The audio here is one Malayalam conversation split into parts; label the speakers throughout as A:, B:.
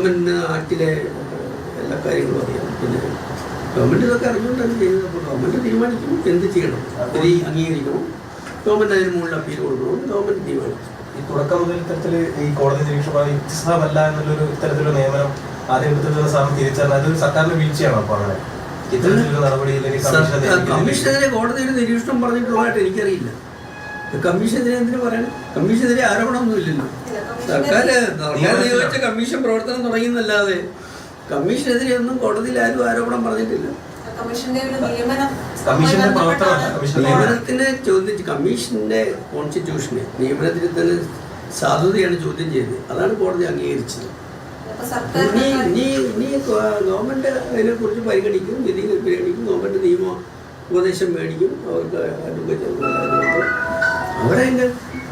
A: ഗവൺമെന്റിന് നാട്ടിലെ എല്ലാ കാര്യങ്ങളും അറിയാം. പിന്നെ ഗവൺമെന്റ് ഇതൊക്കെ അറിഞ്ഞുകൊണ്ടാണ് ചെയ്യുന്നത് അപ്പോൾ ഗവൺമെന്റ് തീരുമാനിക്കും എന്ത് ചെയ്യണം. ഇത് അംഗീകരിക്കണം. ഗവൺമെന്റ് അതിന് മുകളിൽ അപ്പീൽ കൊടുക്കണം ഗവൺമെന്റ് തീരുമാനിക്കും
B: ഈ തുടക്കം മുതൽ ഇത്തരത്തിൽ ഈ കോടതി നിരീക്ഷണമായി യുക്തിസഹമല്ല എന്നുള്ളൊരു ഇത്തരത്തിലുള്ള നിയമനം ആദ്യം എടുത്തിട്ടുള്ള സാധനം തിരിച്ചറിഞ്ഞ അതൊരു സർക്കാരിന്റെ വീഴ്ചയാണ് അപ്പോൾ അങ്ങനെ? ഇത്തരത്തിലൊരു
A: കമ്മീഷനെതിരെ കോടതിയുടെ നിരീക്ഷണം പറഞ്ഞിട്ടുള്ളതായിട്ട് എനിക്കറിയില്ല. കമ്മീഷനെതിരെ എന്തിനു പറയണം? കമ്മീഷനെതിരെ ആരോപണമൊന്നുമില്ലല്ലോ. സർക്കാർ സർക്കാർ നിയോഗിച്ച കമ്മീഷൻ പ്രവർത്തനം തുടങ്ങിയെന്നല്ലാതെ കമ്മീഷനെതിരെ ഒന്നും കോടതിയിൽ ആരും ആരോപണം പറഞ്ഞിട്ടില്ല.
C: കമ്മീഷന്റെ നിയമനം
B: കമ്മീഷന്റെ പ്രവർത്തനമല്ല കമ്മീഷന്റെ
A: ചോദ്യം കമ്മീഷന്റെ കോൺസ്റ്റിറ്റ്യൂഷനെ നിയമനത്തിന് തന്നെ സാധുതയാണ് ചോദ്യം ചെയ്തത്. അതാണ് കോടതി അംഗീകരിച്ചത്.
C: നീ
A: ഇനി ഇനി ഗവൺമെന്റ് അതിനെ കുറിച്ച് പരിഗണിക്കും വിധി പരിഗണിക്കും ഗവൺമെന്റ് നിയമ ഉപദേശം മേടിക്കും അവർക്ക് അവരെങ്കിൽ അവരതിന്റെ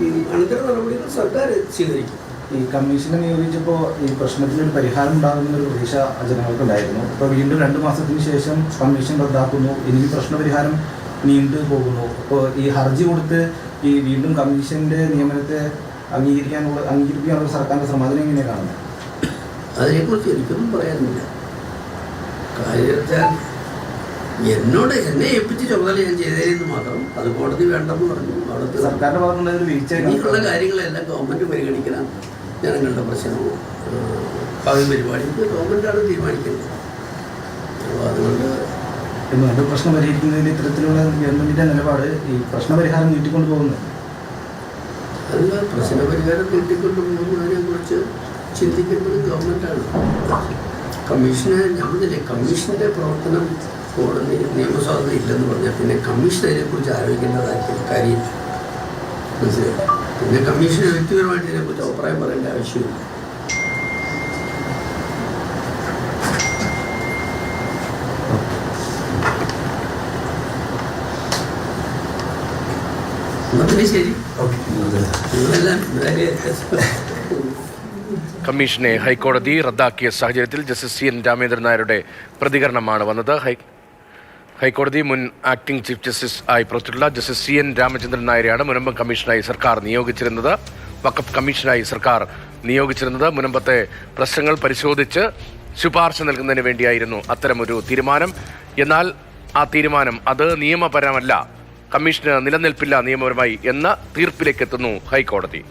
A: അനന്തര നടപടികൾ സർക്കാർ സ്വീകരിക്കും.
D: ഈ കമ്മീഷനെ നിയോഗിച്ചപ്പോൾ ഈ പ്രശ്നത്തിനൊരു പരിഹാരം ഉണ്ടാകുമെന്നൊരു പ്രതീക്ഷ ജനങ്ങൾക്കുണ്ടായിരുന്നു. ഇപ്പോൾ വീണ്ടും രണ്ട് മാസത്തിന് ശേഷം കമ്മീഷൻ റദ്ദാക്കുന്നു. ഇനി പ്രശ്നപരിഹാരം നീണ്ടു പോകുന്നു. അപ്പോൾ ഈ ഹർജി കൊടുത്ത് ഈ വീണ്ടും കമ്മീഷന്റെ നിയമനത്തെ അംഗീകരിക്കാനുള്ള അംഗീകരിക്കാനുള്ള സർക്കാരിന്റെ സമാധാനം എങ്ങനെയാണ് കാണുന്നത്?
A: അതിനെക്കുറിച്ച് എനിക്കൊന്നും പറയാനില്ല. കാര്യം വെച്ചാൽ എന്നോട് എന്നെ ഏൽപ്പിച്ച് ചുമതല ഞാൻ ചെയ്തതെന്ന് മാത്രം അത് കോടതി വേണ്ടെന്ന് പറഞ്ഞു. അവിടുത്തെ
D: സർക്കാരിന്റെ ഭാഗത്തുള്ള വീഴ്ച
A: ഇനിയുള്ള കാര്യങ്ങളെല്ലാം ഗവൺമെന്റ് പരിഗണിക്കണം. ജനങ്ങളുടെ പ്രശ്നവും ഭാവി പരിപാടിയും ഗവൺമെന്റാണ് തീരുമാനിക്കുന്നത്. അപ്പോൾ അതുകൊണ്ട്
D: എന്തുകൊണ്ട് പ്രശ്നം പരിഹരിക്കുന്നതിൽ ഇത്തരത്തിലുള്ള ഗവൺമെന്റിന്റെ നിലപാട് ഈ പ്രശ്നപരിഹാരം നീട്ടിക്കൊണ്ടു പോകുന്നത്
A: അല്ല പ്രശ്ന പരിഹാരം നീട്ടിക്കൊണ്ട് പോകുന്നതിനെ കുറിച്ച് ചിന്തിക്കുന്നത് ഗവൺമെന്റാണ്. കമ്മീഷന് ഞാൻ പറഞ്ഞില്ലേ കമ്മീഷന്റെ പ്രവർത്തനം കോടതി നിയമസാധുത ഇല്ലെന്ന് പറഞ്ഞാൽ പിന്നെ കമ്മീഷൻ അതിനെക്കുറിച്ച് താല്പര്യം കാര്യമില്ല മനസ്സിലായി പിന്നെ കമ്മീഷന് വ്യക്തിപരമായിട്ട് ഇതിനെക്കുറിച്ച് അഭിപ്രായം പറയേണ്ട ആവശ്യമില്ല.
E: കമ്മീഷനെ ഹൈക്കോടതി റദ്ദാക്കിയ സാഹചര്യത്തിൽ ജസ്റ്റിസ് സി എൻ രാമേന്ദ്രൻ നായരുടെ പ്രതികരണമാണ് വന്നത്. ഹൈ ഹൈക്കോടതി മുൻ ആക്ടിംഗ് ചീഫ് ജസ്റ്റിസ് ആയി പ്രവർത്തിച്ചിട്ടുള്ള ജസ്റ്റിസ് സി എൻ രാമചന്ദ്രൻ നായരെയാണ് മുനമ്പം കമ്മീഷനായി സർക്കാർ നിയോഗിച്ചിരുന്നത്. വഖഫ് കമ്മീഷനായി സർക്കാർ നിയോഗിച്ചിരുന്നത്. മുനമ്പത്തെ പ്രശ്നങ്ങൾ പരിശോധിച്ച് ശുപാർശ നൽകുന്നതിന് വേണ്ടിയായിരുന്നു അത്തരമൊരു തീരുമാനം. എന്നാൽ ആ തീരുമാനം അത് നിയമപരമല്ല. കമ്മീഷന് നിലനിൽപ്പില്ല നിയമപരമായി എന്ന തീർപ്പിലേക്ക് എത്തുന്നു ഹൈക്കോടതി.